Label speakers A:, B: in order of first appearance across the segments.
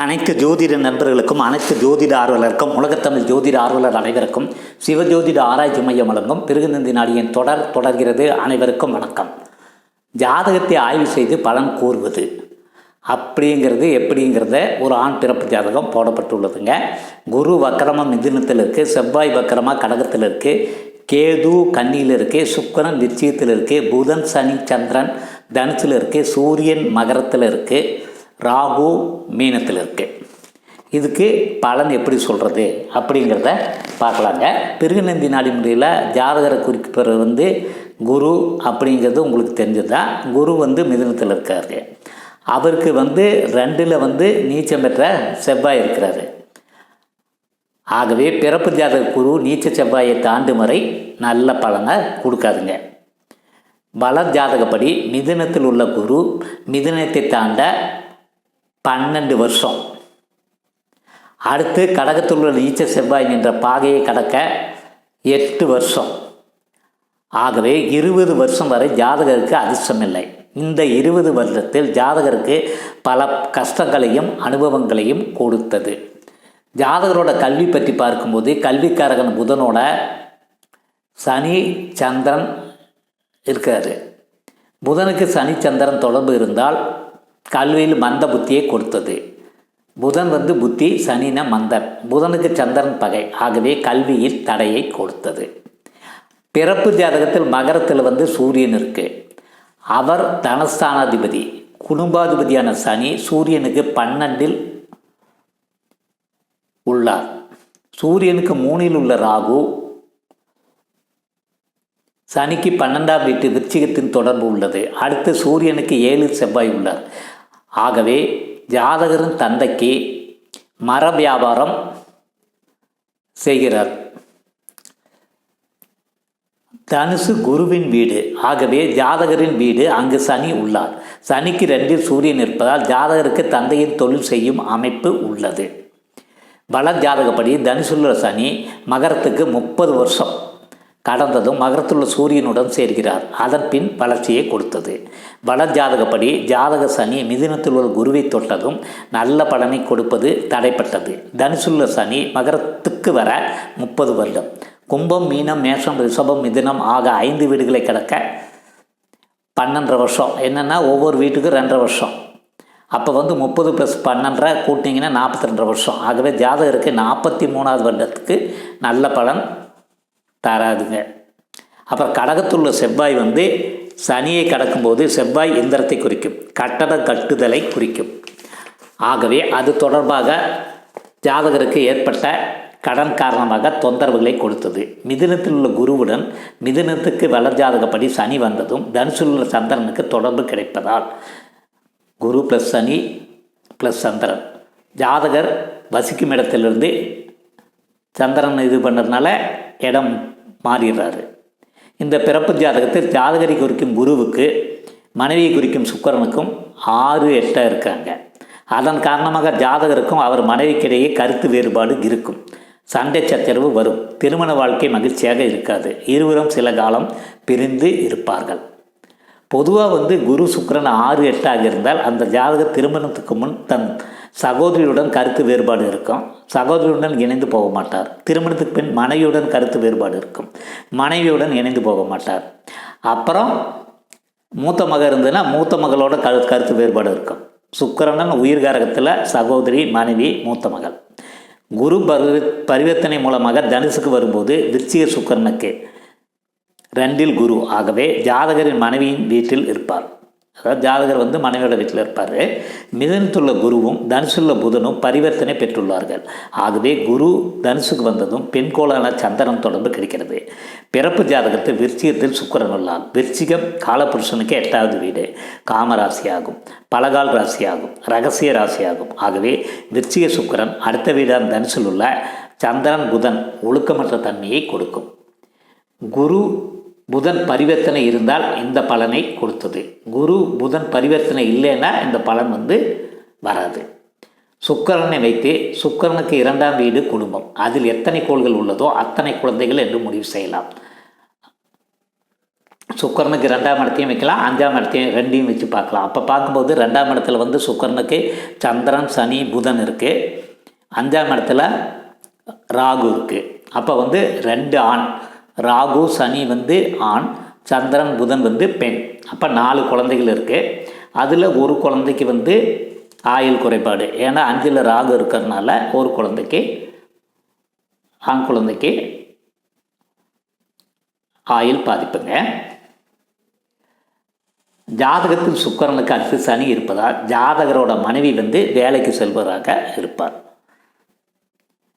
A: அனைத்து ஜோதிட நண்பர்களுக்கும் அனைத்து ஜோதிட ஆர்வலருக்கும் உலகத்தமிழ் ஜோதிட ஆர்வலர் அனைவருக்கும் சிவஜோதிட ஆராய்ச்சி மையம் வழங்கும் பிருகுநந்தி நாடியின் தொடர் தொடர்கிறது அனைவருக்கும் வணக்கம். ஜாதகத்தை ஆய்வு செய்து பலன் கூறுவது. அப்படிங்கிறது எப்படிங்கிறத ஒரு ஆண் பிறப்பு ஜாதகம் போடப்பட்டுள்ளதுங்க. குரு வக்கரமாக மிதினத்தில் இருக்குது செவ்வாய் வக்கரமாக கடகத்தில் இருக்குது கேது கன்னியில் இருக்குது சுக்கரன் நிச்சயத்தில் இருக்குது புதன் சனி சந்திரன் தனுசில் இருக்குது சூரியன் மகரத்தில் இருக்குது ராகு மீனத்தில் இருக்குது இதுக்கு பலன் எப்படி சொல்கிறது அப்படிங்கிறத பார்க்கலாங்க. பிருகுநந்தி நாடி முறையில் ஜாதகரை குறிப்பிடுறது வந்து குரு அப்படிங்கிறது உங்களுக்கு தெரிஞ்சதுதான். குரு வந்து மிதனத்தில் இருக்காரு. அவருக்கு வந்து ரெண்டில் வந்து நீச்சம் பெற்ற செவ்வாய் இருக்கிறாரு. ஆகவே பிறப்பு ஜாதக குரு நீச்ச செவ்வாயை தாண்டும் வரை நல்ல பலனை கொடுக்காதுங்க. பல ஜாதகப்படி மிதுனத்தில் உள்ள குரு மிதுனத்தை தாண்ட பன்னெண்டு வருஷம். அடுத்து கடகத்தில் உள்ள நீச்ச செவ்வாய் என்ற பாகையை கடக்க எட்டு வருஷம். ஆகவே இருபது வருஷம் வரை ஜாதகருக்கு அதிர்ஷ்டம் இல்லை இந்த இருபது வருடத்தில் ஜாதகருக்கு பல கஷ்டங்களையும் அனுபவங்களையும் கொடுத்தது. ஜாதகரோட கல்வி பற்றி பார்க்கும்போது கல்விக்காரகன் புதனோட சனி சந்திரன் இருக்கார் புதனுக்கு சனி சந்திரன் தொடர்பு இருந்தால் கல்வியில் மந்த புத்தியை கொடுத்தது. புதன் வந்து புத்தி சனின மந்தன். புதனுக்கு சந்திரன் பகை. ஆகவே கல்வியில் தடையை கொடுத்தது. பிறப்பு ஜாதகத்தில் மகரத்தில் வந்து சூரியன் இருக்கு. அவர் தனஸ்தானாதிபதி. குடும்பாதிபதியான சனி சூரியனுக்கு பன்னெண்டில் உள்ளார். சூரியனுக்கு மூணில் உள்ள ராகு சனிக்கு பன்னெண்டாம் வீட்டு விருச்சிகத்தின் தொடர்பு உள்ளது. அடுத்து சூரியனுக்கு ஏழு செவ்வாய் உள்ளார். ஆகவே ஜாதகரின் தந்தைக்கு மர வியாபாரம் செய்கிறார். தனுசு குருவின் வீடு. ஆகவே ஜாதகரின் வீடு அங்கு சனி உள்ளார். சனிக்கு ரெண்டில் சூரியன் இருப்பதால் ஜாதகருக்கு தந்தையின் தொழில் செய்யும் அமைப்பு உள்ளது. பல ஜாதகப்படி தனுசுள்ள சனி மகரத்துக்கு முப்பது வருஷம். கடந்ததும் மகரத்துள்ள சூரியனுடன் சேர்கிறார். அதன் பின் வளர்ச்சியை கொடுத்தது. பல ஜாதகப்படி ஜாதக சனி மிதினத்தில் உள்ள குருவை தொட்டதும் நல்ல பலனை கொடுப்பது தடைப்பட்டது. தனுசுள்ள சனி மகரத்துக்கு வர முப்பது வருடம். கும்பம் மீனம் மேஷம் ரிஷபம் மிதினம் ஆக ஐந்து வீடுகளை கிடக்க பன்னெண்டரை வருஷம். என்னென்னா ஒவ்வொரு வீட்டுக்கும் ரெண்டரை வருஷம். அப்போ வந்து முப்பது ப்ளஸ் பன்னெண்டரை கூட்டிங்கன்னா நாற்பத்தி ரெண்டரை வருஷம். ஆகவே ஜாதகருக்கு நாற்பத்தி மூணாவது வருடத்துக்கு நல்ல பலன் தராதுங்க. அப்புறம் கடகத்துள்ள செவ்வாய் வந்து சனியை கடக்கும்போது செவ்வாய் இந்திரத்தை குறிக்கும் கட்டட கட்டுதலை குறிக்கும். ஆகவே அது தொடர்பாக ஜாதகருக்கு ஏற்பட்ட கடன் காரணமாக தொந்தரவுகளை கொடுத்தது. மிதினத்தில் உள்ள குருவுடன் மிதுனத்துக்கு வளர்ஜாதகப்படி சனி வந்ததும் தனுசில் உள்ள சந்திரனுக்கு தொடர்பு கிடைப்பதால் குரு ப்ளஸ் சனி ப்ளஸ் சந்திரன். ஜாதகர் வசிக்கும் இடத்திலிருந்து சந்திரன் இது பண்ணுறதுனால இடம் மாறிடுறாரு. இந்த பிறப்பு ஜாதகத்தில் ஜாதகரை குறிக்கும் குருவுக்கு மனைவியை குறிக்கும் சுக்கரனுக்கும் ஆறு எட்டாக இருக்காங்க. அதன் காரணமாக ஜாதகருக்கும் அவர் மனைவிக்கிடையே கருத்து வேறுபாடு இருக்கும். சண்டை சச்சரவு வரும். திருமண வாழ்க்கை மகிழ்ச்சியாக இருக்காது. இருவரும் சில காலம் பிரிந்து இருப்பார்கள். பொதுவாக வந்து குரு சுக்கரன் ஆறு எட்டாக இருந்தால் அந்த ஜாதகர் திருமணத்துக்கு முன் தன் சகோதரியுடன் கருத்து வேறுபாடு இருக்கும். சகோதரியுடன் இணைந்து போக மாட்டார் திருமணத்துக்கு பின் மனைவியுடன் கருத்து வேறுபாடு இருக்கும். மனைவியுடன் இணைந்து போக மாட்டார் அப்புறம் மூத்த மக இருந்ததுன்னா மூத்த மகளோட கரு கருத்து வேறுபாடு இருக்கும். சுக்கரனன் உயிர்காரகத்தில் சகோதரி மனைவி மூத்த மகள். குரு பரி பரிவர்த்தனை மூலமாக தனுசுக்கு வரும்போது விருச்சிக சுக்கரனுக்கு ரெண்டில் குரு. ஆகவே ஜாதகரின் மனைவியின் வீட்டில் இருப்பார். அதாவது ஜாதகர் வந்து மனைவியோட வீட்டில் இருப்பார். மிதனத்துள்ள குருவும் தனுசுள்ள புதனும் பரிவர்த்தனை பெற்றுள்ளார்கள். ஆகவே குரு தனுசுக்கு வந்ததும் பெண்கோளான சந்திரன் தொடர்பு கிடைக்கிறது. பிறப்பு ஜாதகத்தில் விருச்சிகத்தில் சுக்கரன் உள்ளார் விருச்சிகம் காலபுருஷனுக்கு எட்டாவது வீடு காமராசியாகும் பலகால் ராசியாகும் ரகசிய ராசியாகும். ஆகவே விருச்சிக சுக்கரன் அடுத்த வீடான தனுசில் உள்ள சந்திரன் புதன் ஒழுக்கமற்ற தன்மையை கொடுக்கும். குரு புதன் பரிவர்த்தனை இருந்தால் இந்த பலனை கொடுத்தது. குரு புதன் பரிவர்த்தனை இல்லைன்னா இந்த பலன் வந்து வராது. சுக்கரனை வைத்து சுக்கரனுக்கு இரண்டாம் வீடு குடும்பம். அதில் எத்தனை கோள்கள் உள்ளதோ அத்தனை குழந்தைகள் என்று முடிவு செய்யலாம். சுக்கரனுக்கு ரெண்டாம் இடத்தையும் வைக்கலாம் அஞ்சாம் இடத்தையும் ரெண்டையும் வச்சு பார்க்கலாம். அப்போ பார்க்கும்போது ரெண்டாம் இடத்துல வந்து சுக்கரனுக்கு சந்திரன் சனி புதன் இருக்குது அஞ்சாம் இடத்துல ராகு இருக்குது அப்போ வந்து ரெண்டு ஆண் ராகு சனி வந்து ஆண் சந்திரன் புதன் வந்து பெண். அப்போ நாலு குழந்தைகள் இருக்குது அதில் ஒரு குழந்தைக்கு வந்து ஆயுள் குறைபாடு. ஏன்னா அஞ்சில் ராகு இருக்கிறதுனால ஒரு குழந்தைக்கு ஆண் குழந்தைக்கு ஆயுள் பாதிப்புங்க. ஜாதகத்தில் சுக்கரனுக்கு அடுத்து சனி இருப்பதால் ஜாதகரோட மனைவி வந்து வேலைக்கு செல்வதாக இருப்பார்.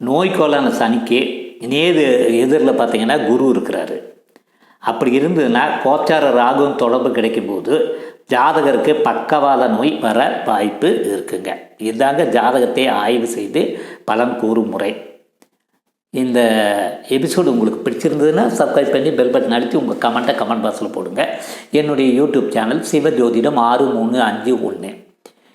A: நோய்க்கோளான சனிக்கு நேது எதிரில் பார்த்தீங்கன்னா குரு இருக்கிறாரு. அப்படி இருந்ததுன்னா கோச்சார ராகுவும் தொடர்பு கிடைக்கும்போது ஜாதகருக்கு பக்கவாத நோய் வர வாய்ப்பு இருக்குங்க. இதாங்க ஜாதகத்தை ஆய்வு செய்து பலன் கூறும் முறை. இந்த எபிசோடு உங்களுக்கு பிடிச்சிருந்ததுன்னா சப்ஸ்கிரைப் பண்ணி பெல் பட்டன் அழுத்தி உங்கள் கமெண்ட்டை கமெண்ட் பாக்ஸில் போடுங்க. என்னுடைய யூடியூப் சேனல் சிவஜோதிடம் ஆறு மூணு அஞ்சு ஒன்று.